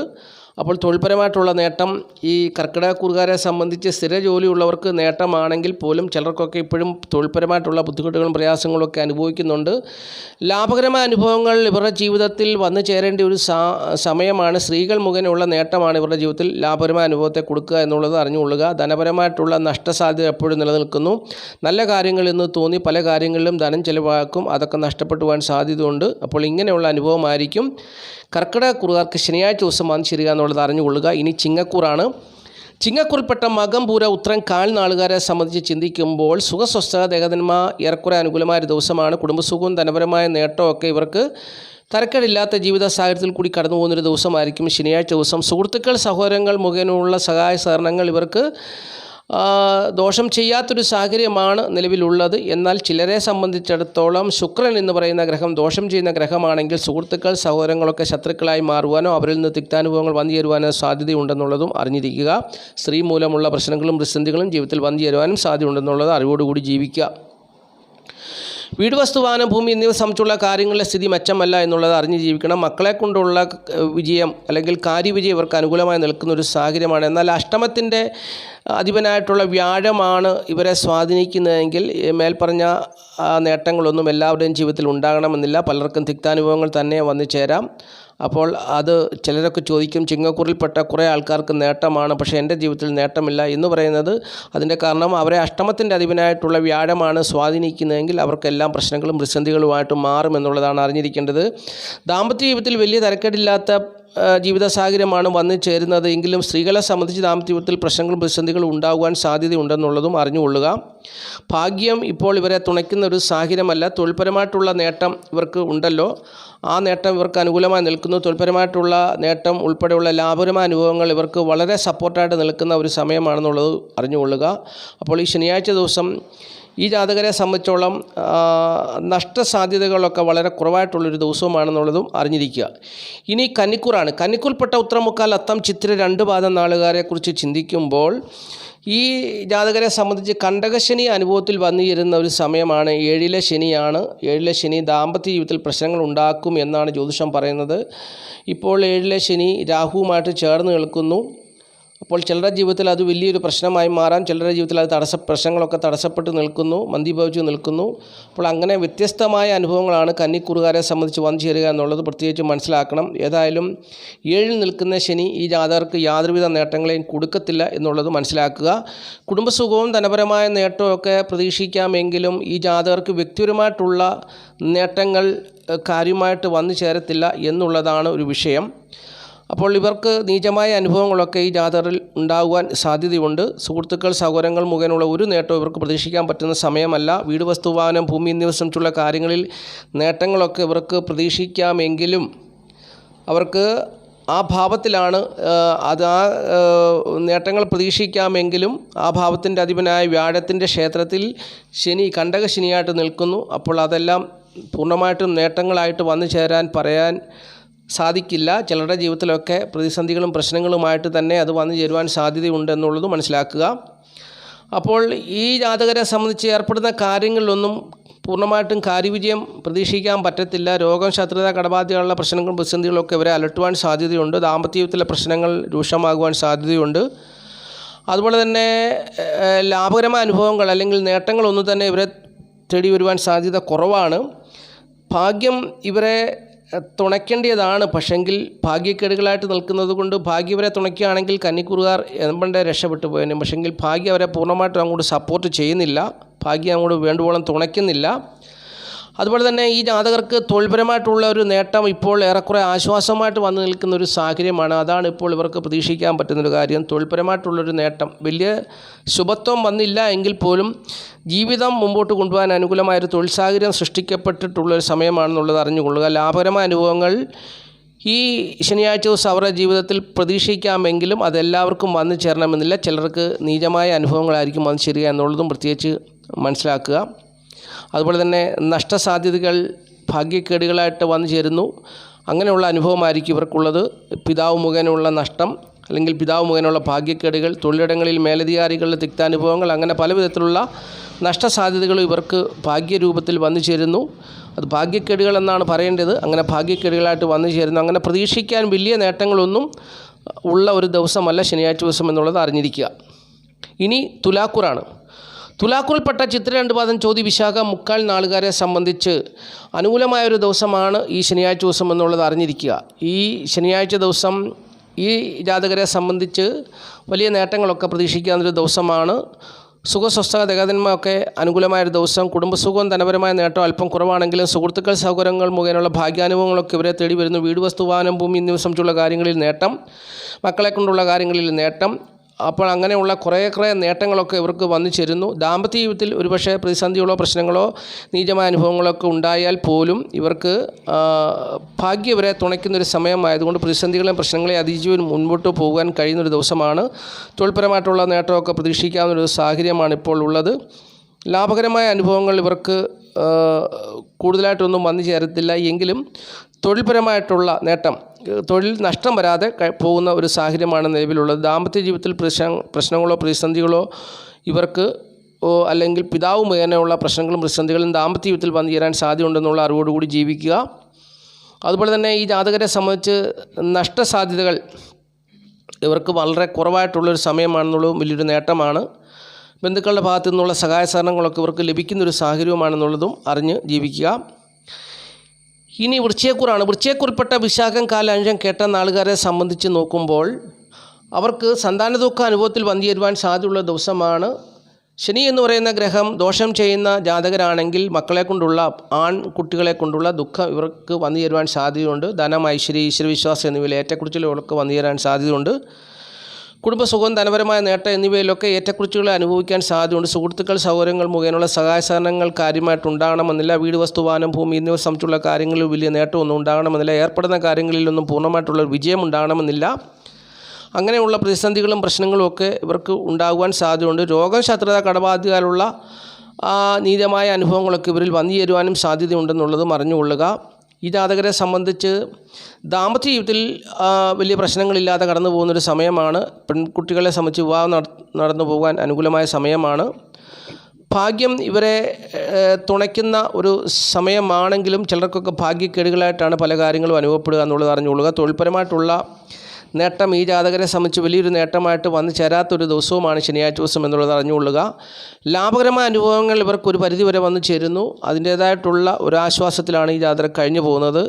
അപ്പോൾ തൊഴിൽപരമായിട്ടുള്ള നേട്ടം ഈ കർക്കിടക കൂറുകാരെ സംബന്ധിച്ച് സ്ഥിര ജോലിയുള്ളവർക്ക് നേട്ടമാണെങ്കിൽ പോലും ചിലർക്കൊക്കെ ഇപ്പോഴും തൊഴിൽപരമായിട്ടുള്ള ബുദ്ധിമുട്ടുകളും പ്രയാസങ്ങളും ഒക്കെ അനുഭവിക്കുന്നുണ്ട്. ലാഭകരമായ അനുഭവങ്ങൾ ഇവരുടെ ജീവിതത്തിൽ വന്നു ചേരേണ്ട ഒരു സമയമാണ്. സ്ത്രീകൾ മുഖേനയുള്ള നേട്ടമാണ് ഇവരുടെ ജീവിതത്തിൽ ലാഭകരമായ അനുഭവത്തെ കൊടുക്കുക എന്നുള്ളത് അറിഞ്ഞുകൊള്ളുക. ധനപരമായിട്ടുള്ള നഷ്ടസാധ്യത എപ്പോഴും നിലനിൽക്കുന്നു. നല്ല കാര്യങ്ങൾ എന്ന് തോന്നി പല കാര്യങ്ങളിലും ധനം ചിലവാക്കും. അതൊക്കെ നഷ്ടപ്പെട്ടു പോകാൻ സാധ്യതയുണ്ട്. അപ്പോൾ ഇങ്ങനെയുള്ള അനുഭവമായിരിക്കും. കർക്കിടക കുറുകാർക്ക് ശനിയാഴ്ച ദിവസം വന്നു ചേരുക എന്നുള്ളത് അറിഞ്ഞുകൊള്ളുക. ഇനി ചിങ്ങക്കൂറാണ്. ചിങ്ങക്കുറിൽപ്പെട്ട മകംപൂര ഉത്തരം കാൽനാളുകാരെ സംബന്ധിച്ച് ചിന്തിക്കുമ്പോൾ സുഖസ്വസ്ഥത ദേഹതന്മ ഏറെക്കുറെ അനുകൂലമായ ഒരു ദിവസമാണ്. കുടുംബസുഖവും ധനപരമായ നേട്ടമൊക്കെ ഇവർക്ക് തരക്കേടില്ലാത്ത ജീവിത സാഹചര്യത്തിൽ കൂടി കടന്നു പോകുന്നൊരു ദിവസമായിരിക്കും ശനിയാഴ്ച ദിവസം. സുഹൃത്തുക്കൾ സഹോദരങ്ങൾ മുഖേനയുള്ള സഹായ സഹകരണങ്ങൾ ഇവർക്ക് ദോഷം ചെയ്യാത്തൊരു സാഹചര്യമാണ് നിലവിലുള്ളത്. എന്നാൽ ചിലരെ സംബന്ധിച്ചിടത്തോളം ശുക്രൻ എന്ന് പറയുന്ന ഗ്രഹം ദോഷം ചെയ്യുന്ന ഗ്രഹമാണെങ്കിൽ സുഹൃത്തുക്കൾ സഹോദരങ്ങളൊക്കെ ശത്രുക്കളായി മാറുവാനോ അവരിൽ നിന്ന് തിക്താനുഭവങ്ങൾ വന്നു ചേരുവാനോ സാധ്യതയുണ്ടെന്നുള്ളതും അറിഞ്ഞിരിക്കുക. സ്ത്രീ മൂലമുള്ള പ്രശ്നങ്ങളും പ്രതിസന്ധികളും ജീവിതത്തിൽ വന്നു ചേരുവാനും സാധ്യതയുണ്ടെന്നുള്ളത് അറിവോടുകൂടി ജീവിക്കുക. വീട് വസ്തു വാഹനം ഭൂമി എന്നിവ സംബന്ധിച്ചുള്ള കാര്യങ്ങളുടെ സ്ഥിതി മെച്ചമല്ല എന്നുള്ളത് അറിഞ്ഞ് ജീവിക്കണം. മക്കളെ കൊണ്ടുള്ള വിജയം അല്ലെങ്കിൽ കാര്യവിജയം ഇവർക്ക് അനുകൂലമായി നിൽക്കുന്ന ഒരു സാഹചര്യമാണ്. എന്നാൽ അഷ്ടമത്തിന്റെ അധിപനായിട്ടുള്ള വ്യാഴമാണ് ഇവരെ സ്വാധീനിക്കുന്നതെങ്കിൽ മേൽപ്പറഞ്ഞ നേട്ടങ്ങളൊന്നും എല്ലാവരുടെയും ജീവിതത്തിൽ ഉണ്ടാകണമെന്നില്ല. പലർക്കും തിക്താനുഭവങ്ങൾ തന്നെ വന്നു ചേരാം. അപ്പോൾ അത് ചിലരൊക്കെ ചോദിക്കും ചിങ്ങക്കൂറിൽപ്പെട്ട കുറേ ആൾക്കാർക്ക് നേട്ടമാണ് പക്ഷേ എന്റെ ജീവിതത്തിൽ നേട്ടമില്ല എന്ന് പറയുന്നത് അതിന്റെ കാരണം അവരെ അഷ്ടമത്തിന്റെ അധിപനായിട്ടുള്ള വ്യാഴമാണ് സ്വാധീനിക്കുന്നതെങ്കിൽ അവർക്കെല്ലാം പ്രശ്നങ്ങളും പ്രതിസന്ധികളുമായിട്ട് മാറുമെന്നുള്ളതാണ് അറിഞ്ഞിരിക്കേണ്ടത്. ദാമ്പത്യ ജീവിതത്തിൽ വലിയ തരക്കേടില്ലാത്ത ജീവിത സാഹചര്യമാണ് വന്നു ചേരുന്നത്. എങ്കിലും സ്ത്രീകളെ സംബന്ധിച്ച് ദാമ്പത്യത്തിൽ പ്രശ്നങ്ങളും പ്രതിസന്ധികളും ഉണ്ടാകുവാൻ സാധ്യതയുണ്ടെന്നുള്ളതും അറിഞ്ഞുകൊള്ളുക. ഭാഗ്യം ഇപ്പോൾ ഇവരെ തുണയ്ക്കുന്ന ഒരു സാഹചര്യമല്ല. തൊഴിൽപരമായിട്ടുള്ള നേട്ടം ഇവർക്ക് ഉണ്ടല്ലോ. ആ നേട്ടം ഇവർക്ക് അനുകൂലമായി നിൽക്കുന്നു. തൊഴിൽപരമായിട്ടുള്ള നേട്ടം ഉൾപ്പെടെയുള്ള ലാഭകരമായ അനുഭവങ്ങൾ ഇവർക്ക് വളരെ സപ്പോർട്ടായിട്ട് നിൽക്കുന്ന ഒരു സമയമാണെന്നുള്ളത് അറിഞ്ഞുകൊള്ളുക. അപ്പോൾ ഈ ശനിയാഴ്ച ദിവസം ഈ ജാതകരെ സംബന്ധിച്ചോളം നഷ്ടസാധ്യതകളൊക്കെ വളരെ കുറവായിട്ടുള്ളൊരു ദിവസവുമാണെന്നുള്ളതും അറിഞ്ഞിരിക്കുക. ഇനി കന്നിക്കൂറാണ്. കന്നിക്കൂർപ്പെട്ട ഉത്തരമുക്കാൽ അത്തം ചിത്ര രണ്ട് പാദം നാളുകാരെക്കുറിച്ച് ചിന്തിക്കുമ്പോൾ ഈ ജാതകരെ സംബന്ധിച്ച് കണ്ടകശനി അനുഭവത്തിൽ വന്നിരുന്ന ഒരു സമയമാണ്. ഏഴിലെ ശനിയാണ്. ഏഴിലെ ശനി ദാമ്പത്യ ജീവിതത്തിൽ പ്രശ്നങ്ങൾ ഉണ്ടാക്കും എന്നാണ് ജ്യോതിഷം പറയുന്നത്. ഇപ്പോൾ ഏഴിലെ ശനി രാഹുവുമായിട്ട് ചേർന്ന് നിൽക്കുന്നു. അപ്പോൾ ചിലരുടെ ജീവിതത്തിൽ അത് വലിയൊരു പ്രശ്നമായി മാറാം ചിലരുടെ ജീവിതത്തിൽ അത് തടസ്സ പ്രശ്നങ്ങളൊക്കെ തടസ്സപ്പെട്ട് നിൽക്കുന്നു മന്ദീഭവിച്ച് നിൽക്കുന്നു. അപ്പോൾ അങ്ങനെ വ്യത്യസ്തമായ അനുഭവങ്ങളാണ് കന്നിക്കുറുകാരെ സംബന്ധിച്ച് വന്നു ചേരുക എന്നുള്ളത് പ്രത്യേകിച്ച് മനസ്സിലാക്കണം. ഏതായാലും ഏഴിൽ നിൽക്കുന്ന ശനി ഈ ജാതകർക്ക് യാതൊരുവിധ നേട്ടങ്ങളെയും കൊടുക്കത്തില്ല എന്നുള്ളത് മനസ്സിലാക്കുക. കുടുംബസുഖവും ധനപരമായ നേട്ടമൊക്കെ പ്രതീക്ഷിക്കാമെങ്കിലും ഈ ജാതകർക്ക് വ്യക്തിപരമായിട്ടുള്ള നേട്ടങ്ങൾ കാര്യമായിട്ട് വന്നു ചേരത്തില്ല എന്നുള്ളതാണ് ഒരു വിഷയം. അപ്പോൾ ഇവർക്ക് നീചമായ അനുഭവങ്ങളൊക്കെ ഈ ജാഥറിൽ ഉണ്ടാകുവാൻ സാധ്യതയുണ്ട്. സുഹൃത്തുക്കൾ സഹോദരങ്ങൾ മുഖേനുള്ള ഒരു നേട്ടവും ഇവർക്ക് പ്രതീക്ഷിക്കാൻ പറ്റുന്ന സമയമല്ല. വീട് വസ്തു വാഹനം ഭൂമി എന്നിവ സംബന്ധിച്ചുള്ള കാര്യങ്ങളിൽ നേട്ടങ്ങളൊക്കെ ഇവർക്ക് പ്രതീക്ഷിക്കാമെങ്കിലും അവർക്ക് ആ ഭാവത്തിലാണ് അത് ആ, നേട്ടങ്ങൾ പ്രതീക്ഷിക്കാമെങ്കിലും ആ ഭാവത്തിന്റെ അധിപനായ വ്യാഴത്തിന്റെ ക്ഷേത്രത്തിൽ ശനി കണ്ടക ശനിയായിട്ട് നിൽക്കുന്നു. അപ്പോൾ അതെല്ലാം പൂർണമായിട്ടും നേട്ടങ്ങളായിട്ട് വന്നു ചേരാൻ പറയാൻ സാധിക്കില്ല. ചിലരുടെ ജീവിതത്തിലൊക്കെ പ്രതിസന്ധികളും പ്രശ്നങ്ങളുമായിട്ട് തന്നെ അത് വന്നു ചേരുവാൻ സാധ്യതയുണ്ടെന്നുള്ളത് മനസ്സിലാക്കുക. അപ്പോൾ ഈ ജാതകരെ സംബന്ധിച്ച് ഏർപ്പെടുന്ന കാര്യങ്ങളിലൊന്നും പൂർണമായിട്ടും കാര്യവിജയം പ്രതീക്ഷിക്കാൻ പറ്റത്തില്ല. രോഗം ശത്രുത കടബാധ്യതകളുള്ള പ്രശ്നങ്ങളും പ്രതിസന്ധികളൊക്കെ ഇവരെ അലട്ടുവാൻ സാധ്യതയുണ്ട്. ദാമ്പത്യ ജീവിതത്തിലെ പ്രശ്നങ്ങൾ രൂക്ഷമാകുവാൻ സാധ്യതയുണ്ട്. അതുപോലെ തന്നെ ലാഭകരമായ അനുഭവങ്ങൾ അല്ലെങ്കിൽ നേട്ടങ്ങളൊന്നും തന്നെ ഇവരെ തേടി വരുവാൻ സാധ്യത കുറവാണ്. ഭാഗ്യം ഇവരെ തുണയ്ക്കേണ്ടതാണ് പക്ഷെങ്കിൽ ഭാഗ്യക്കേടുകളായിട്ട് നിൽക്കുന്നത് കൊണ്ട് ഭാഗ്യം അവരെ തുണയ്ക്കുകയാണെങ്കിൽ കന്നിക്കുറുകാർ എമ്പണ്ട് രക്ഷപ്പെട്ടു പോയേനെ. പക്ഷെങ്കിൽ ഭാഗ്യം അവരെ പൂർണമായിട്ടും അങ്ങോട്ട് സപ്പോർട്ട് ചെയ്യുന്നില്ല. ഭാഗ്യം അങ്ങോട്ട് വേണ്ടുവോളം തുണയ്ക്കുന്നില്ല. അതുപോലെ തന്നെ ഈ ജാതകർക്ക് തൊഴിൽപരമായിട്ടുള്ള ഒരു നേട്ടം ഇപ്പോൾ ഏറെക്കുറെ ആശ്വാസമായിട്ട് വന്നു നിൽക്കുന്ന ഒരു സാഹചര്യമാണ്. അതാണ് ഇപ്പോൾ ഇവർക്ക് പ്രതീക്ഷിക്കാൻ പറ്റുന്നൊരു കാര്യം. തൊഴിൽപരമായിട്ടുള്ളൊരു നേട്ടം. വലിയ ശുഭത്വം വന്നില്ല എങ്കിൽ പോലും ജീവിതം മുമ്പോട്ട് കൊണ്ടുപോകാൻ അനുകൂലമായ ഒരു തൊഴിൽ സാഹചര്യം സൃഷ്ടിക്കപ്പെട്ടിട്ടുള്ളൊരു സമയമാണെന്നുള്ളത് അറിഞ്ഞുകൊള്ളുക. ലാഭകരമായ അനുഭവങ്ങൾ ഈ ശനിയാഴ്ച ദിവസം അവരുടെ ജീവിതത്തിൽ പ്രതീക്ഷിക്കാമെങ്കിലും അതെല്ലാവർക്കും വന്നു ചേരണമെന്നില്ല. ചിലർക്ക് നീചമായ അനുഭവങ്ങളായിരിക്കും വന്നു ചേരുക എന്നുള്ളതും പ്രത്യേകിച്ച് മനസ്സിലാക്കുക. അതുപോലെ തന്നെ നഷ്ടസാധ്യതകൾ ഭാഗ്യക്കേടുകളായിട്ട് വന്നു ചേരുന്നു. അങ്ങനെയുള്ള അനുഭവമായിരിക്കും ഇവർക്കുള്ളത്. പിതാവ് മുഖേനയുള്ള നഷ്ടം അല്ലെങ്കിൽ പിതാവ് മുഖേനയുള്ള ഭാഗ്യക്കേടുകൾ തൊഴിലിടങ്ങളിൽ മേലധികാരികളുടെ തിക്താനുഭവങ്ങൾ അങ്ങനെ പല വിധത്തിലുള്ള നഷ്ടസാധ്യതകളും ഇവർക്ക് ഭാഗ്യരൂപത്തിൽ വന്നു ചേരുന്നു. അത് ഭാഗ്യക്കേടുകൾ എന്നാണ് പറയേണ്ടത്. അങ്ങനെ ഭാഗ്യക്കേടുകളായിട്ട് വന്നു ചേരുന്നു. അങ്ങനെ പ്രതീക്ഷിക്കാൻ വലിയ നേട്ടങ്ങളൊന്നും ഉള്ള ഒരു ദിവസമല്ല ശനിയാഴ്ച ദിവസം എന്നുള്ളത് അറിഞ്ഞിരിക്കുക. ഇനി തുലാക്കൂറാണ്. തുലാക്കൂറിൽപ്പെട്ട ചിത്ര രണ്ട് പാദം ചോതി വിശാഖ മുക്കാൽ നാളുകാരെ സംബന്ധിച്ച് അനുകൂലമായ ഒരു ദിവസമാണ് ഈ ശനിയാഴ്ച ദിവസം എന്നുള്ളത് അറിഞ്ഞിരിക്കുക. ഈ ശനിയാഴ്ച ദിവസം ഈ ജാതകരെ സംബന്ധിച്ച് വലിയ നേട്ടങ്ങളൊക്കെ പ്രതീക്ഷിക്കാവുന്നൊരു ദിവസമാണ്. സുഖസ്വസ്ഥ അനുകൂലമായ അനുകൂലമായൊരു ദിവസം. കുടുംബസുഖവും ധനപരമായ നേട്ടം അല്പം കുറവാണെങ്കിലും സുഹൃത്തുക്കൾ സൗകര്യങ്ങൾ മുഖേനയുള്ള ഭാഗ്യാനുഭവങ്ങളൊക്കെ ഇവരെ തേടി വരുന്നു വീട് വസ്തു വാഹനം ഭൂമി എന്നിവ സംബന്ധിച്ചുള്ള കാര്യങ്ങളിൽ നേട്ടം. മക്കളെ കൊണ്ടുള്ള കാര്യങ്ങളിൽ നേട്ടം. അപ്പോൾ അങ്ങനെയുള്ള കുറേ കുറേ നേട്ടങ്ങളൊക്കെ ഇവർക്ക് വന്നു ചേരുന്നു. ദാമ്പത്യ ജീവിതത്തിൽ ഒരുപക്ഷെ പ്രതിസന്ധികളോ പ്രശ്നങ്ങളോ നീചമായ അനുഭവങ്ങളൊക്കെ ഉണ്ടായാൽ പോലും ഇവർക്ക് ഭാഗ്യവരെ തുണയ്ക്കുന്നൊരു സമയമായതുകൊണ്ട് പ്രതിസന്ധികളെയും പ്രശ്നങ്ങളെ അതിജീവൻ മുൻപോട്ട് പോകാൻ കഴിയുന്നൊരു ദിവസമാണ്. തൊഴിൽപരമായിട്ടുള്ള നേട്ടമൊക്കെ പ്രതീക്ഷിക്കാവുന്നൊരു സാഹചര്യമാണ് ഇപ്പോൾ ഉള്ളത്. ലാഭകരമായ അനുഭവങ്ങൾ ഇവർക്ക് കൂടുതലായിട്ടൊന്നും വന്നു ചേരത്തില്ല. എങ്കിലും തൊഴിൽപരമായിട്ടുള്ള നേട്ടം തൊഴിൽ നഷ്ടം വരാതെ പോകുന്ന ഒരു സാഹചര്യമാണ് നിലവിലുള്ളത്. ദാമ്പത്യ ജീവിതത്തിൽ പ്രശ്ന പ്രശ്നങ്ങളോ പ്രതിസന്ധികളോ ഇവർക്ക് അല്ലെങ്കിൽ പിതാവ് മുഖേനയുള്ള പ്രശ്നങ്ങളും പ്രതിസന്ധികളും ദാമ്പത്യ ജീവിതത്തിൽ വന്നു ചേരാൻ സാധ്യതയുണ്ടെന്നുള്ള അറിവോടുകൂടി ജീവിക്കുക. അതുപോലെ തന്നെ ഈ ജാതകരെ സംബന്ധിച്ച് നഷ്ടസാധ്യതകൾ ഇവർക്ക് വളരെ കുറവായിട്ടുള്ളൊരു സമയമാണെന്നുള്ളതും വലിയൊരു നേട്ടമാണ്. ബന്ധുക്കളുടെ ഭാഗത്തു നിന്നുള്ള സഹായ സഹകരണങ്ങളൊക്കെ ഇവർക്ക് ലഭിക്കുന്നൊരു സാഹചര്യമാണെന്നുള്ളതും അറിഞ്ഞ് ജീവിക്കുക. ഇനി വൃശ്ചയക്കൂറാണ് വൃശ്ചയക്കൂറിൽപ്പെട്ട വിശാഖം കാലാഞ്ചം കേട്ട നാളുകാരെ സംബന്ധിച്ച് നോക്കുമ്പോൾ അവർക്ക് സന്താന ദുഃഖ അനുഭവത്തിൽ വന്നു ചേരുവാൻ സാധ്യതയുള്ള ദിവസമാണ്. ശനി എന്ന് പറയുന്ന ഗ്രഹം ദോഷം ചെയ്യുന്ന ജാതകരാണെങ്കിൽ മക്കളെ കൊണ്ടുള്ള ആൺ കുട്ടികളെ കൊണ്ടുള്ള ദുഃഖം ഇവർക്ക് വന്നു ചേരുവാൻ സാധ്യതയുണ്ട്. ധനം ഐശ്വര്യ ഈശ്വരവിശ്വാസം എന്നിവയിൽ ഏറ്റക്കുറിച്ചിലുകൾക്ക് വന്നു ചേരാൻ സാധ്യതയുണ്ട്. കുടുംബസുഖം ധനപരമായ നേട്ടം എന്നിവയിലൊക്കെ ഏറ്റക്കുറിച്ചുകൾ അനുഭവിക്കാൻ സാധ്യതയുണ്ട്. സുഹൃത്തുക്കൾ സൗകര്യങ്ങൾ മുഖേനയുള്ള സഹായ സഹകരണങ്ങൾ കാര്യമായിട്ട് ഉണ്ടാകണമെന്നില്ല. വീട് വസ്തുവാനം ഭൂമി എന്നിവ സംബന്ധിച്ചുള്ള കാര്യങ്ങളിൽ വലിയ നേട്ടമൊന്നും ഉണ്ടാകണമെന്നില്ല. ഏർപ്പെടുന്ന കാര്യങ്ങളിലൊന്നും പൂർണമായിട്ടുള്ള വിജയം ഉണ്ടാകണമെന്നില്ല. അങ്ങനെയുള്ള പ്രതിസന്ധികളും പ്രശ്നങ്ങളും ഒക്കെ ഇവർക്ക് ഉണ്ടാകുവാൻ സാധ്യതയുണ്ട്. രോഗം ശത്രുത കടബാധികാലുള്ള നീതമായ അനുഭവങ്ങളൊക്കെ ഇവരിൽ വന്നു ചേരുവാനും സാധ്യതയുണ്ടെന്നുള്ളതും അറിഞ്ഞുകൊള്ളുക. ഈ ജാതകരെ സംബന്ധിച്ച് ദാമ്പത്യ ജീവിതത്തിൽ വലിയ പ്രശ്നങ്ങളില്ലാതെ കടന്നു പോകുന്നൊരു സമയമാണ്. പെൺകുട്ടികളെ സംബന്ധിച്ച് വിവാഹം നട- നടന്നു പോകാൻ അനുകൂലമായ സമയമാണ്. ഭാഗ്യം ഇവരെ തുണയ്ക്കുന്ന ഒരു സമയമാണെങ്കിലും ചിലർക്കൊക്കെ ഭാഗ്യക്കേടുകളായിട്ടാണ് പല കാര്യങ്ങളും അനുഭവപ്പെടുക എന്നുള്ളത് അറിഞ്ഞുകൊള്ളുക. തൊഴിൽപരമായിട്ടുള്ള നേട്ടം ഈ ജാതകരെ സംബന്ധിച്ച് വലിയൊരു നേട്ടമായിട്ട് വന്നു ചേരാത്തൊരു ദിവസവുമാണ് ശനിയാഴ്ച ദിവസം എന്നുള്ളത് അറിഞ്ഞുകൊള്ളുക. ലാഭകരമായ അനുഭവങ്ങൾ ഇവർക്ക് ഒരു പരിധിവരെ വന്നു ചേരുന്നു. അതിന്റേതായിട്ടുള്ള ഒരു ആശ്വാസത്തിലാണ് ഈ ജാതക കഴിഞ്ഞു പോകുന്നത്.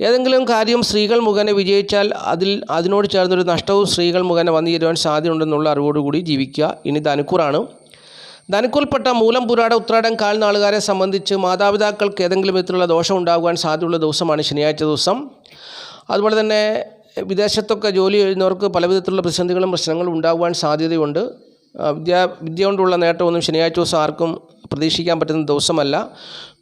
ഏതെങ്കിലും കാര്യം സ്ത്രീകൾ മുഖേന വിജയിച്ചാൽ അതിൽ അതിനോട് ചേർന്നൊരു നഷ്ടവും സ്ത്രീകൾ മുഖേന വന്നു ചേരുവാൻ സാധ്യതയുണ്ടെന്നുള്ള അറിവോടുകൂടി ജീവിക്കുക. ഇനി ധനുക്കൂറാണ്. ധനുക്കൂൽപ്പെട്ട മൂലം പുരാട ഉത്രാടം കാൽ നാളുകാരെ സംബന്ധിച്ച് മാതാപിതാക്കൾക്ക് ഏതെങ്കിലും വിധത്തിലുള്ള ദോഷം ഉണ്ടാകുവാൻ സാധ്യതയുള്ള ദിവസമാണ് ശനിയാഴ്ച ദിവസം. അതുപോലെ തന്നെ വിദേശത്തൊക്കെ ജോലി ചെയ്യുന്നവർക്ക് പല വിധത്തിലുള്ള പ്രതിസന്ധികളും പ്രശ്നങ്ങളും ഉണ്ടാകുവാൻ സാധ്യതയുണ്ട്. വിദ്യ വിദ്യ കൊണ്ടുള്ള നേട്ടമൊന്നും ശനിയാഴ്ച ദിവസം ആർക്കും പ്രതീക്ഷിക്കാൻ പറ്റുന്ന ദിവസമല്ല.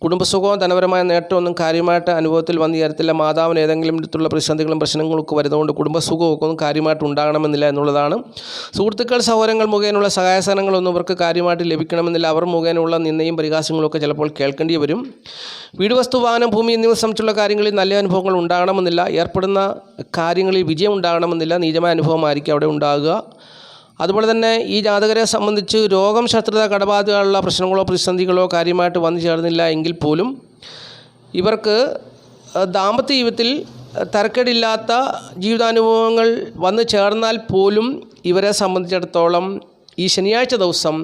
കുടുംബസുഖവും ധനപരമായ നേട്ടമൊന്നും കാര്യമായിട്ട് അനുഭവത്തിൽ വന്നു ചേരത്തില്ല. മാതാവിന് ഏതെങ്കിലും വിധത്തിലുള്ള പ്രതിസന്ധികളും പ്രശ്നങ്ങളും ഒക്കെ വരുന്നതുകൊണ്ട് കുടുംബസുഖമൊക്കെ ഒന്നും കാര്യമായിട്ട് ഉണ്ടാകണമെന്നില്ല എന്നുള്ളതാണ്. സുഹൃത്തുക്കൾ സഹോദരങ്ങൾ മുഖേനുള്ള സഹായ സഹനങ്ങളൊന്നും ഇവർക്ക് കാര്യമായിട്ട് ലഭിക്കണമെന്നില്ല. അവർ മുഖേനുള്ള നിന്നയും പരിഹാസങ്ങളൊക്കെ ചിലപ്പോൾ കേൾക്കേണ്ടി വരും. വീട് വസ്തു വാഹനം ഭൂമി എന്നിവ സംബന്ധിച്ചുള്ള കാര്യങ്ങളിൽ നല്ല അനുഭവങ്ങൾ ഉണ്ടാകണമെന്നില്ല. ഏർപ്പെടുന്ന കാര്യങ്ങളിൽ വിജയം ഉണ്ടാകണമെന്നില്ല. നീചമായ അനുഭവമായിരിക്കും അവിടെ ഉണ്ടാകുക. അതുപോലെ തന്നെ ഈ ജാതകരെ സംബന്ധിച്ച് രോഗം ശത്രുത കടബാധകളുള്ള പ്രശ്നങ്ങളോ പ്രതിസന്ധികളോ കാര്യമായിട്ട് വന്നു ചേർന്നില്ല എങ്കിൽ പോലും ഇവർക്ക് ദാമ്പത്യ ജീവിതത്തിൽ തരക്കേടില്ലാത്ത ജീവിതാനുഭവങ്ങൾ വന്നു ചേർന്നാൽ പോലും ഇവരെ സംബന്ധിച്ചിടത്തോളം ഈ ശനിയാഴ്ച ദിവസം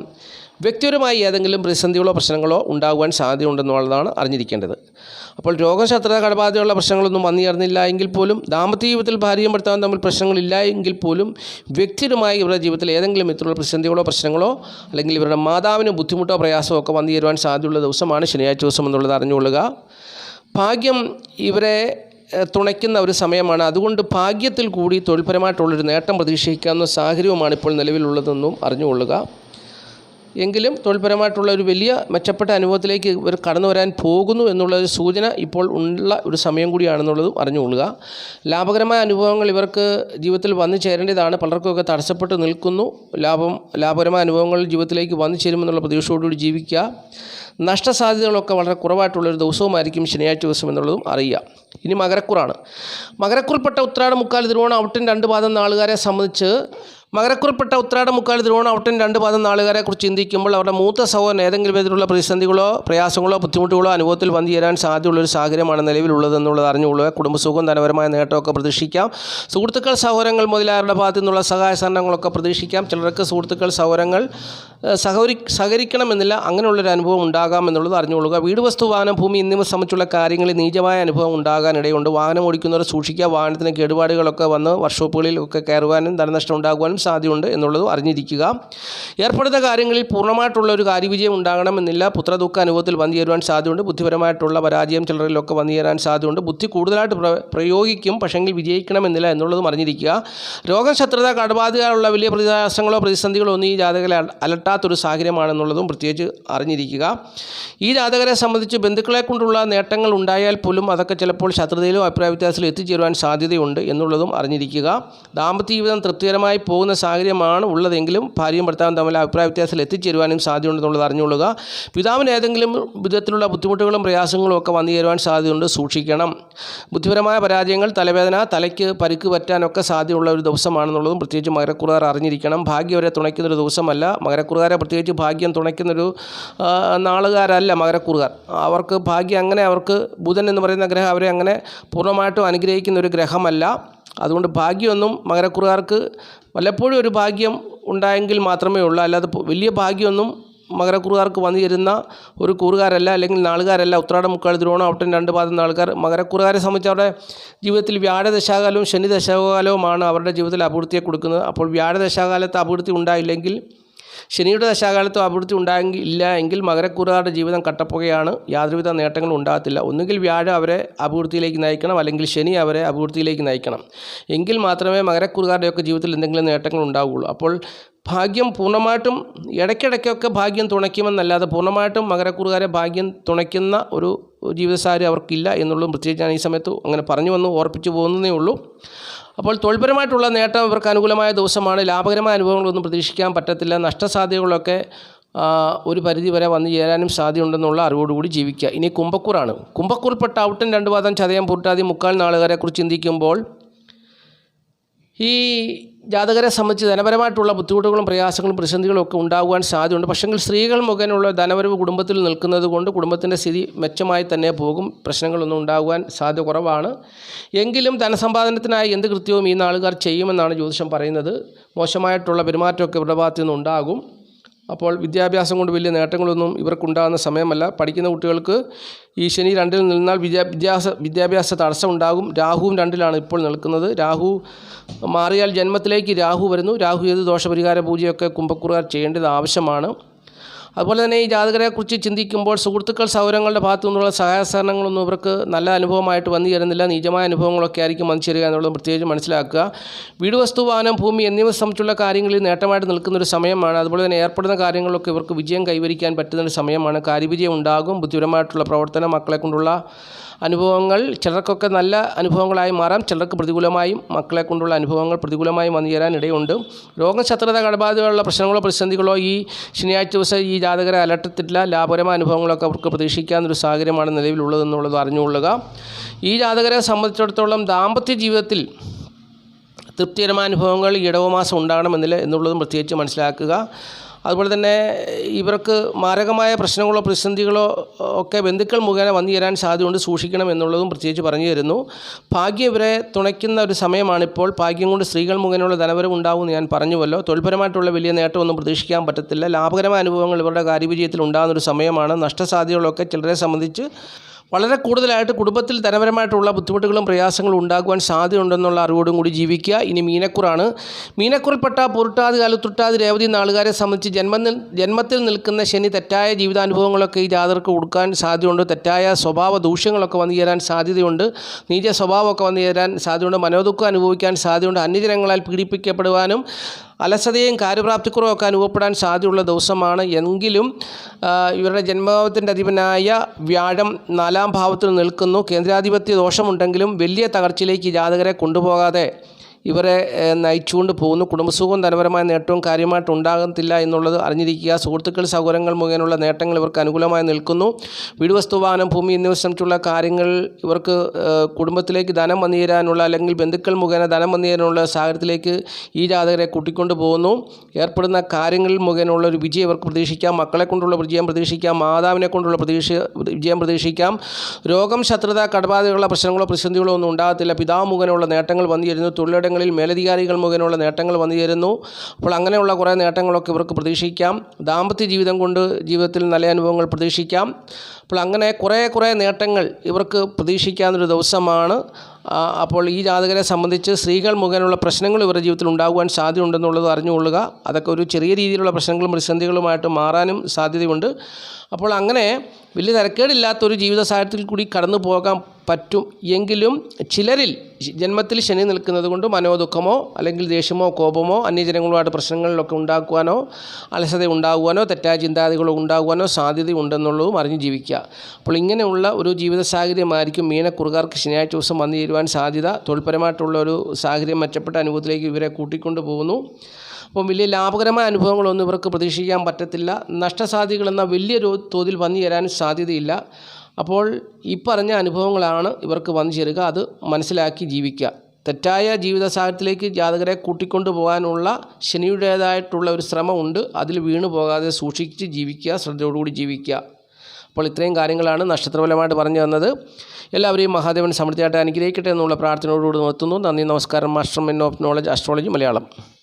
വ്യക്തിപരമായി ഏതെങ്കിലും പ്രതിസന്ധികളോ പ്രശ്നങ്ങളോ ഉണ്ടാകുവാൻ സാധ്യതയുണ്ടെന്നുള്ളതാണ് അറിഞ്ഞിരിക്കേണ്ടത്. അപ്പോൾ രോഗശത്രുത കടബാധയുള്ള പ്രശ്നങ്ങളൊന്നും വന്നു ചേർന്നില്ല എങ്കിൽ പോലും ദാമ്പത്യ ജീവിതത്തിൽ ഭാര്യയും ഭർത്താവും തമ്മിൽ പ്രശ്നങ്ങളില്ല എങ്കിൽ പോലും വ്യക്തിപരമായി ഇവരുടെ ജീവിതത്തിൽ ഏതെങ്കിലും ഇത്തരമുള്ള പ്രതിസന്ധികളോ പ്രശ്നങ്ങളോ അല്ലെങ്കിൽ ഇവരുടെ മാതാവിന് ബുദ്ധിമുട്ടോ പ്രയാസമോ ഒക്കെ വന്നു ചേരുവാൻ സാധ്യതയുള്ള ദിവസമാണ് ശനിയാഴ്ച ദിവസം എന്നുള്ളത് അറിഞ്ഞുകൊള്ളുക. ഭാഗ്യം ഇവരെ തുണയ്ക്കുന്ന ഒരു സമയമാണ്. അതുകൊണ്ട് ഭാഗ്യത്തിൽ കൂടി തൊഴിൽപരമായിട്ടുള്ളൊരു നേട്ടം പ്രതീക്ഷിക്കാവുന്ന സാഹചര്യവുമാണ് ഇപ്പോൾ നിലവിലുള്ളതെന്നും അറിഞ്ഞുകൊള്ളുക. എങ്കിലും തൊഴിൽപരമായിട്ടുള്ള ഒരു വലിയ മെച്ചപ്പെട്ട അനുഭവത്തിലേക്ക് ഇവർ കടന്നു വരാൻ പോകുന്നു എന്നുള്ള ഒരു സൂചന ഇപ്പോൾ ഉള്ള ഒരു സമയം കൂടിയാണെന്നുള്ളതും അറിഞ്ഞുകൊള്ളുക. ലാഭകരമായ അനുഭവങ്ങൾ ഇവർക്ക് ജീവിതത്തിൽ വന്നു ചേരേണ്ടതാണ്. പലർക്കുമൊക്കെ തടസ്സപ്പെട്ട് നിൽക്കുന്നു. ലാഭം ലാഭകരമായ അനുഭവങ്ങൾ ജീവിതത്തിലേക്ക് വന്നു ചേരുമെന്നുള്ള പ്രതീക്ഷയോടുകൂടി ജീവിക്കുക. നഷ്ടസാധ്യതകളൊക്കെ വളരെ കുറവായിട്ടുള്ളൊരു ദിവസവുമായിരിക്കും ശനിയാഴ്ച ദിവസം എന്നുള്ളതും അറിയുക. ഇനി മകരക്കുറാണ്. മകരക്കുറിൽപ്പെട്ട ഉത്രാട മുക്കാൽ തിരുവോണം ഔട്ടൻ രണ്ട് പാദം നാളുകാരെ സംബന്ധിച്ച് മകരക്കുറിൽപ്പെട്ട ഉത്രാട മുക്കാൽ തിരുവോണം ഔട്ടൻ രണ്ട് പാദം നാളുകാരെ കുറിച്ച് ചിന്തിക്കുമ്പോൾ അവരുടെ മൂത്ത സഹോദരൻ ഏതെങ്കിലും വിധത്തിലുള്ള പ്രതിസന്ധികളോ പ്രയാസങ്ങളോ ബുദ്ധിമുട്ടുകളോ അനുഭവത്തിൽ വന്നു ചേരാൻ സാധ്യതയുള്ളൊരു സാഹചര്യമാണ് നിലവിലുള്ളതെന്നുള്ളത് അറിഞ്ഞുകൊള്ളുക. കുടുംബസുഖവും ധനപരമായ നേട്ടമൊക്കെ പ്രതീക്ഷിക്കാം. സുഹൃത്തുക്കൾ സഹോദരങ്ങൾ മുതലായവരുടെ ഭാഗത്തു നിന്നുള്ള സഹായ സഹകരണങ്ങളൊക്കെ പ്രതീക്ഷിക്കാം. ചിലർക്ക് സുഹൃത്തുക്കൾ സഹോദരങ്ങൾ സഹകരി സഹകരിക്കണമെന്നില്ല. അങ്ങനെയുള്ളൊരു അനുഭവം ഉണ്ടാകാം എന്നുള്ളത് അറിഞ്ഞുകൊള്ളുക. വീട് വസ്തു വാഹനം ഭൂമി എന്നിവ സംബന്ധിച്ചുള്ള കാര്യങ്ങളിൽ നീചമായ അനുഭവം ഉണ്ടാകാനിടയുണ്ട്. വാഹനം ഓടിക്കുന്നവർ സൂക്ഷിക്കുക. വാഹനത്തിന് കേടുപാടുകളൊക്കെ വന്ന് വർക്ക്ഷോപ്പുകളിൽ ഒക്കെ കയറുവാനും ധനനഷ്ടം ഉണ്ടാകുവാനും സാധ്യതയുണ്ട് എന്നുള്ളതും അറിഞ്ഞിരിക്കുക. ഏർപ്പെടുന്ന കാര്യങ്ങളിൽ പൂർണമായിട്ടുള്ള ഒരു കാര്യവിജയം ഉണ്ടാകണമെന്നില്ല. പുത്രദുഃഖ അനുഭവത്തിൽ വന്നു ചേരുവാൻ സാധ്യതയുണ്ട്. ബുദ്ധിപരമായിട്ടുള്ള പരാജയം ചിലരിലൊക്കെ വന്നു ചേരാൻ സാധ്യതയുണ്ട്. ബുദ്ധി കൂടുതലായിട്ട് പ്ര പ്രയോഗിക്കും പക്ഷെങ്കിൽ വിജയിക്കണമെന്നില്ല എന്നുള്ളതും അറിഞ്ഞിരിക്കുക. രോഗശത്രുത കടബാധികാരുള്ള വലിയ പ്രതിസന്ധികളോ പ്രതിസന്ധികളോ ഒന്നും ഈ ജാതകരെ അല- അലട്ടാത്തൊരു സാഹചര്യമാണെന്നുള്ളതും പ്രത്യേകിച്ച് അറിഞ്ഞിരിക്കുക. ഈ ജാതകരെ സംബന്ധിച്ച് ബന്ധുക്കളെ കൊണ്ടുള്ള നേട്ടങ്ങൾ ഉണ്ടായാൽ പോലും അതൊക്കെ ചിലപ്പോൾ ശത്രുതയിലോ അഭിപ്രായ വ്യത്യാസത്തിലോ എത്തിച്ചേരുവാൻ സാധ്യതയുണ്ട് എന്നുള്ളതും അറിഞ്ഞിരിക്കുക. ദാമ്പത്യ ജീവിതം തൃപ്തികരമായി സാഹചര്യമാണ് ഉള്ളതെങ്കിലും ഭാര്യയും ഭർത്താവും തമ്മിൽ അഭിപ്രായ വ്യത്യാസത്തിൽ എത്തിച്ചേരുവാനും സാധ്യതയുണ്ടെന്നുള്ളത് അറിഞ്ഞുകൊള്ളുക. പിതാവിന് ഏതെങ്കിലും വിധത്തിലുള്ള ബുദ്ധിമുട്ടുകളും പ്രയാസങ്ങളും ഒക്കെ വന്നു ചേരുവാൻ സാധ്യതയുണ്ട്. സൂക്ഷിക്കണം. ബുദ്ധിപരമായ പരാജയങ്ങൾ തലവേദന തലയ്ക്ക് പരിക്ക് പറ്റാനൊക്കെ സാധ്യതയുള്ള ഒരു ദിവസമാണെന്നുള്ളതും പ്രത്യേകിച്ച് മകരക്കുറുകാർ അറിഞ്ഞിരിക്കണം. ഭാഗ്യം അവരെ തുണയ്ക്കുന്നൊരു ദിവസമല്ല. മകരക്കുറുകാരെ പ്രത്യേകിച്ച് ഭാഗ്യം തുണയ്ക്കുന്നൊരു നാളുകാരല്ല മകരക്കുറുകാർ. അവർക്ക് ഭാഗ്യം അങ്ങനെ അവർക്ക് ബുധൻ എന്ന് പറയുന്ന ഗ്രഹം അവരെ അങ്ങനെ പൂർണമായിട്ടും അനുഗ്രഹിക്കുന്ന ഒരു ഗ്രഹമല്ല. അതുകൊണ്ട് ഭാഗ്യമൊന്നും മകരക്കുറുകാർക്ക് വല്ലപ്പോഴും ഒരു ഭാഗ്യം ഉണ്ടായെങ്കിൽ മാത്രമേ ഉള്ളൂ. അല്ലാതെ വലിയ ഭാഗ്യമൊന്നും മകരക്കുറുകാർക്ക് വന്നു ചേരുന്ന ഒരു കൂറുകാരല്ല അല്ലെങ്കിൽ നാളുകാരല്ല. ഉത്രാടം മുക്കാൽ ദ്രോണം ഔട്ടൻ രണ്ട് പാദം നാളുകാർ. മകരക്കുറുകാരെ സംബന്ധിച്ച് അവരുടെ ജീവിതത്തിൽ വ്യാഴദശാകാലവും ശനി ദശാകാലവുമാണ് അവരുടെ ജീവിതത്തിൽ അഭിവൃദ്ധിയെ കൊടുക്കുന്നത്. അപ്പോൾ വ്യാഴദശാകാലത്ത് അഭിവൃദ്ധി ഉണ്ടായില്ലെങ്കിൽ ശനിയുടെ ദശാകാലത്തും അഭിവൃദ്ധി ഉണ്ടായെങ്കിൽ ഇല്ല എങ്കിൽ മകരക്കുറുകാരുടെ ജീവിതം കട്ടപ്പുകയാണ്. യാതൊരുവിധ നേട്ടങ്ങളും ഉണ്ടാകത്തില്ല. ഒന്നുകിൽ വ്യാഴം അവരെ അഭിവൃദ്ധിയിലേക്ക് നയിക്കണം അല്ലെങ്കിൽ ശനി അവരെ അഭിവൃദ്ധിയിലേക്ക് നയിക്കണം. എങ്കിൽ മാത്രമേ മകരക്കുറുകാരുടെയൊക്കെ ജീവിതത്തിൽ എന്തെങ്കിലും നേട്ടങ്ങൾ ഉണ്ടാവുകയുള്ളൂ. അപ്പോൾ ഭാഗ്യം പൂർണമായിട്ടും ഇടയ്ക്കിടയ്ക്കൊക്കെ ഭാഗ്യം തുണയ്ക്കുമെന്നല്ലാതെ പൂർണമായിട്ടും മകരക്കുറുകാരെ ഭാഗ്യം തുണയ്ക്കുന്ന ഒരു ജീവിതസാരി അവർക്കില്ല എന്നുള്ളതും പ്രത്യേകിച്ച് ഞാൻ ഈ സമയത്ത് അങ്ങനെ പറഞ്ഞു വന്ന് ഓർപ്പിച്ചു പോകുന്നതേ ഉള്ളൂ. അപ്പോൾ തൊഴിൽപരമായിട്ടുള്ള നേട്ടം ഇവർക്ക് അനുകൂലമായ ദിവസമാണ്. ലാഭകരമായ അനുഭവങ്ങളൊന്നും പ്രതീക്ഷിക്കാൻ പറ്റത്തില്ല. നഷ്ടസാധ്യതകളൊക്കെ ഒരു പരിധി വരെ വന്നു ചേരാനും സാധ്യതയുണ്ടെന്നുള്ള അറിവോടുകൂടി ജീവിക്കുക. ഇനി കുംഭക്കൂറാണ്. കുംഭക്കൂറിൽപ്പെട്ട ഔട്ടൻ രണ്ട് പാദം ചതയം പൂട്ടാതി മുക്കാൽ നാളുകാരെക്കുറിച്ച് ചിന്തിക്കുമ്പോൾ ഈ ജാതകരെ സംബന്ധിച്ച് ധനപരമായിട്ടുള്ള ബുദ്ധിമുട്ടുകളും പ്രയാസങ്ങളും പ്രതിസന്ധികളും ഒക്കെ ഉണ്ടാകുവാൻ സാധ്യതയുണ്ട്. പക്ഷെങ്കിൽ സ്ത്രീകൾ മുഖേനയുള്ള ധനവരവ് കുടുംബത്തിൽ നിൽക്കുന്നത് കൊണ്ട് കുടുംബത്തിന്റെ സ്ഥിതി മെച്ചമായി തന്നെ പോകും. പ്രശ്നങ്ങളൊന്നും ഉണ്ടാകുവാൻ സാധ്യത കുറവാണ്. എങ്കിലും ധനസമ്പാദനത്തിനായി എന്ത് കൃത്യവും ഈ നാളുകാർ ചെയ്യുമെന്നാണ് ജ്യോതിഷം പറയുന്നത്. മോശമായിട്ടുള്ള പെരുമാറ്റമൊക്കെ ഇവരുടെ ഭാഗത്തു നിന്നുണ്ടാകും അപ്പോൾ വിദ്യാഭ്യാസം കൊണ്ട് വലിയ നേട്ടങ്ങളൊന്നും ഇവർക്കുണ്ടാകുന്ന സമയമല്ല. പഠിക്കുന്ന കുട്ടികൾക്ക് ഈ ശനി രണ്ടിൽ നിന്നാൽ വിദ്യാ വിദ്യാഭ്യാസ വിദ്യാഭ്യാസ തടസ്സം ഉണ്ടാകും രാഹുവും രണ്ടിലാണ് ഇപ്പോൾ നിൽക്കുന്നത്. രാഹു മാറിയാൽ ജന്മത്തിലേക്ക് രാഹു വരുന്നു. രാഹു ഏത് ദോഷപരിഹാര പൂജയൊക്കെ കുംഭക്കുറുകാർ ചെയ്യേണ്ടത് ആവശ്യമാണ്. അതുപോലെ തന്നെ ഈ ജാതകരെക്കുറിച്ച് ചിന്തിക്കുമ്പോൾ സുഹൃത്തുക്കൾ സൗരങ്ങളുടെ ഭാഗത്തു നിന്നുള്ള സഹായ സഹകരണങ്ങളൊന്നും ഇവർക്ക് നല്ല അനുഭവമായിട്ട് വന്നു ചേരുന്നില്ല. നീചമായ അനുഭവങ്ങളൊക്കെ ആയിരിക്കും വന്നു ചേരുക എന്നുള്ളത് പ്രത്യേകിച്ച് മനസ്സിലാക്കുക. വീട് വസ്തു വാഹനം ഭൂമി എന്നിവ സംബന്ധിച്ചുള്ള കാര്യങ്ങളിൽ നേട്ടമായിട്ട് നിൽക്കുന്ന ഒരു സമയമാണ്. അതുപോലെ തന്നെ ഏർപ്പെടുന്ന കാര്യങ്ങളൊക്കെ ഇവർക്ക് വിജയം കൈവരിക്കാൻ പറ്റുന്ന ഒരു സമയമാണ്. കാര്യവിജയം ഉണ്ടാകും. ബുദ്ധിപരമായിട്ടുള്ള പ്രവർത്തനം മക്കളെ കൊണ്ടുള്ള അനുഭവങ്ങൾ ചിലർക്കൊക്കെ നല്ല അനുഭവങ്ങളായി മാറാം ചിലർക്ക് പ്രതികൂലമായും മക്കളെ കൊണ്ടുള്ള അനുഭവങ്ങൾ പ്രതികൂലമായും വന്നു ചേരാൻ ഇടയുണ്ട് രോഗശത്രുത കടബാധകളുള്ള പ്രശ്നങ്ങളോ പ്രതിസന്ധികളോ ഈ ശനിയാഴ്ച ദിവസം ഈ ജാതകരെ അലട്ടത്തില്ല ലാഭകരമായ അനുഭവങ്ങളൊക്കെ അവർക്ക് പ്രതീക്ഷിക്കാവുന്നൊരു സാഹചര്യമാണ് നിലവിലുള്ളതെന്നുള്ളത് അറിഞ്ഞുകൊള്ളുക. ഈ ജാതകരെ സംബന്ധിച്ചിടത്തോളം ദാമ്പത്യ ജീവിതത്തിൽ തൃപ്തികരമായ അനുഭവങ്ങൾ ഈ ഇടവമാസം ഉണ്ടാകണമെന്നില്ല എന്നുള്ളതും പ്രത്യേകിച്ച് മനസ്സിലാക്കുക. അതുപോലെ തന്നെ ഇവർക്ക് മാരകമായ പ്രശ്നങ്ങളോ പ്രതിസന്ധികളോ ഒക്കെ ബന്ധുക്കൾ മുഖേന വന്നു ചേരാൻ സാധ്യതയുണ്ട് സൂക്ഷിക്കണം എന്നുള്ളതും പ്രത്യേകിച്ച് പറഞ്ഞു തരുന്നു. ഭാഗ്യം ഇവരെ തുണയ്ക്കുന്ന ഒരു സമയമാണിപ്പോൾ. ഭാഗ്യം കൊണ്ട് സ്ത്രീകൾ മുഖേനയുള്ള ധനവരം ഉണ്ടാകുമെന്ന് ഞാൻ പറഞ്ഞുവല്ലോ. തൊഴിൽപരമായിട്ടുള്ള വലിയ നേട്ടമൊന്നും പ്രതീക്ഷിക്കാൻ പറ്റത്തില്ല. ലാഭകരമായ അനുഭവങ്ങൾ ഇവരുടെ കാര്യവിജയത്തിൽ ഉണ്ടാകുന്ന ഒരു സമയമാണ്. നഷ്ടസാധ്യതകളൊക്കെ ചിലരെ സംബന്ധിച്ച് വളരെ കൂടുതലായിട്ട് കുടുംബത്തിൽ ധനപരമായിട്ടുള്ള ബുദ്ധിമുട്ടുകളും പ്രയാസങ്ങളും ഉണ്ടാകുവാൻ സാധ്യതയുണ്ടെന്നുള്ള അറിവോടും കൂടി ജീവിക്കുക. ഇനി മീനക്കുറാണ്. മീനക്കുറിൽപ്പെട്ട പൊരുട്ടാതി കാലത്തുട്ടാതി രേവതി നാളുകാരെ സംബന്ധിച്ച് ജന്മ ജന്മത്തിൽ നിൽക്കുന്ന ശനി തെറ്റായ ജീവിതാനുഭവങ്ങളൊക്കെ ഈ ജാതർക്ക് കൊടുക്കാൻ സാധ്യതയുണ്ട്. തെറ്റായ സ്വഭാവ ദൂഷ്യങ്ങളൊക്കെ വന്നു ചേരാൻ സാധ്യതയുണ്ട്. നീച സ്വഭാവമൊക്കെ വന്നു ചേരാൻ സാധ്യതയുണ്ട്. മനോദുഃഖം അനുഭവിക്കാൻ സാധ്യതയുണ്ട്. അന്യജനങ്ങളാൽ പീഡിപ്പിക്കപ്പെടുവാനും അലസതയും കാര്യപ്രാപ്തിക്കുറവും ഒക്കെ അനുഭവപ്പെടാൻ സാധ്യതയുള്ള ദിവസമാണ്. എങ്കിലും ഇവരുടെ ജന്മഭാവത്തിന്റെ അധിപനായ വ്യാഴം നാലാം ഭാവത്തിൽ നിൽക്കുന്നു. കേന്ദ്രാധിപത്യ ദോഷമുണ്ടെങ്കിലും വലിയ തകർച്ചയിലേക്ക് ജാതകരെ കൊണ്ടുപോകാതെ ഇവരെ നയിച്ചുകൊണ്ട് പോകുന്നു. കുടുംബസുഖവും ധനപരമായ നേട്ടവും കാര്യമായിട്ട് ഉണ്ടാകത്തില്ല എന്നുള്ളത് അറിഞ്ഞിരിക്കുക. സുഹൃത്തുക്കൾ സൗകര്യങ്ങൾ മുഖേനയുള്ള നേട്ടങ്ങൾ ഇവർക്ക് അനുകൂലമായി നിൽക്കുന്നു. വീട് വസ്തു വാഹനം ഭൂമി എന്നിവ സംബന്ധിച്ചുള്ള കാര്യങ്ങൾ ഇവർക്ക് കുടുംബത്തിലേക്ക് ധനം വന്നു തരാനുള്ള അല്ലെങ്കിൽ ബന്ധുക്കൾ മുഖേന ധനം വന്നു തരാനുള്ള സാഹചര്യത്തിലേക്ക് ഈ ജാതകരെ കൂട്ടിക്കൊണ്ട് പോകുന്നു. ഏർപ്പെടുന്ന കാര്യങ്ങളിൽ മുഖേനയുള്ള ഒരു വിജയം ഇവർക്ക് പ്രതീക്ഷിക്കാം. മക്കളെ കൊണ്ടുള്ള വിജയം പ്രതീക്ഷിക്കാം. മാതാവിനെ കൊണ്ടുള്ള പ്രതീക്ഷ വിജയം പ്രതീക്ഷിക്കാം. രോഗം ശത്രുത കടബാധകളുള്ള പ്രശ്നങ്ങളോ പ്രതിസന്ധികളോ ഒന്നും ഉണ്ടാകത്തില്ല. പിതാവ് മുഖേനയുള്ള നേട്ടങ്ങൾ വന്നു ചേരുന്നു തൊഴിലിടങ്ങളിൽ മേലധികാരികൾ മുഖേനയുള്ള നേട്ടങ്ങൾ വന്നു ചേരുന്നു. അപ്പോൾ അങ്ങനെയുള്ള കുറേ നേട്ടങ്ങളൊക്കെ ഇവർക്ക് പ്രതീക്ഷിക്കാം. ദാമ്പത്യ ജീവിതം കൊണ്ട് ജീവിതത്തിൽ നല്ല അനുഭവങ്ങൾ പ്രതീക്ഷിക്കാം. അപ്പോൾ അങ്ങനെ കുറേ കുറേ നേട്ടങ്ങൾ ഇവർക്ക് പ്രതീക്ഷിക്കാവുന്നൊരു ദിവസമാണ്. അപ്പോൾ ഈ ജാതകരെ സംബന്ധിച്ച് സ്ത്രീകൾ മുഖേനയുള്ള പ്രശ്നങ്ങൾ ഇവരുടെ ജീവിതത്തിൽ ഉണ്ടാകുവാൻ സാധ്യതയുണ്ടെന്നുള്ളത് അറിഞ്ഞുകൊള്ളുക. അതൊക്കെ ഒരു ചെറിയ രീതിയിലുള്ള പ്രശ്നങ്ങളും പ്രതിസന്ധികളുമായിട്ട് മാറാനും സാധ്യതയുണ്ട്. അപ്പോൾ അങ്ങനെ വലിയ തിരക്കേടില്ലാത്തൊരു ജീവിത സാഹചര്യത്തിൽ കൂടി കടന്നു പോകാൻ പറ്റും. എങ്കിലും ചിലരിൽ ജന്മത്തിൽ ശനി നിൽക്കുന്നത് കൊണ്ട് മനോദുഃഖമോ അല്ലെങ്കിൽ ദേഷ്യമോ കോപമോ അന്യജനങ്ങളുമായിട്ട് പ്രശ്നങ്ങളിലൊക്കെ ഉണ്ടാക്കുവാനോ അലസത ഉണ്ടാകുവാനോ തെറ്റായ ചിന്താഗതികളോ ഉണ്ടാകുവാനോ സാധ്യതയുണ്ടെന്നുള്ളതും അറിഞ്ഞ് ജീവിക്കുക. അപ്പോൾ ഇങ്ങനെയുള്ള ഒരു ജീവിത സാഹചര്യമായിരിക്കും മീനക്കുറുകാർക്ക് ശനിയാഴ്ച ദിവസം വന്നു ചേരുവാൻ സാധ്യത. തൊഴിൽപരമായിട്ടുള്ള ഒരു സാഹചര്യം മെച്ചപ്പെട്ട അനുഭവത്തിലേക്ക് ഇവരെ കൂട്ടിക്കൊണ്ട് പോകുന്നു. അപ്പം വലിയ ലാഭകരമായ അനുഭവങ്ങളൊന്നും ഇവർക്ക് പ്രതീക്ഷിക്കാൻ പറ്റത്തില്ല. നഷ്ടസാധ്യതകളെന്ന വലിയ തോതിൽ വന്നു ചേരാൻ സാധ്യതയില്ല. അപ്പോൾ ഈ പറഞ്ഞ അനുഭവങ്ങളാണ് ഇവർക്ക് വന്നു ചേരുക. അത് മനസ്സിലാക്കി ജീവിക്കുക. തെറ്റായ ജീവിത സാഹചര്യത്തിലേക്ക് ജാതകരെ കൂട്ടിക്കൊണ്ടു പോകാനുള്ള ശനിയുടേതായിട്ടുള്ള ഒരു ശ്രമമുണ്ട്. അതിൽ വീണു പോകാതെ സൂക്ഷിച്ച് ജീവിക്കുക ശ്രദ്ധയോടുകൂടി ജീവിക്കുക. അപ്പോൾ ഇത്രയും കാര്യങ്ങളാണ് നക്ഷത്രഫലമായിട്ട് പറഞ്ഞു തന്നത്. എല്ലാവരെയും മഹാദേവൻ സമൃദ്ധിയായിട്ട് അനുഗ്രഹിക്കട്ടെ എന്നുള്ള പ്രാർത്ഥനയോടുകൂടി നിർത്തുന്നു. നന്ദി നമസ്കാരം. Master men of knowledge astrology Malayalam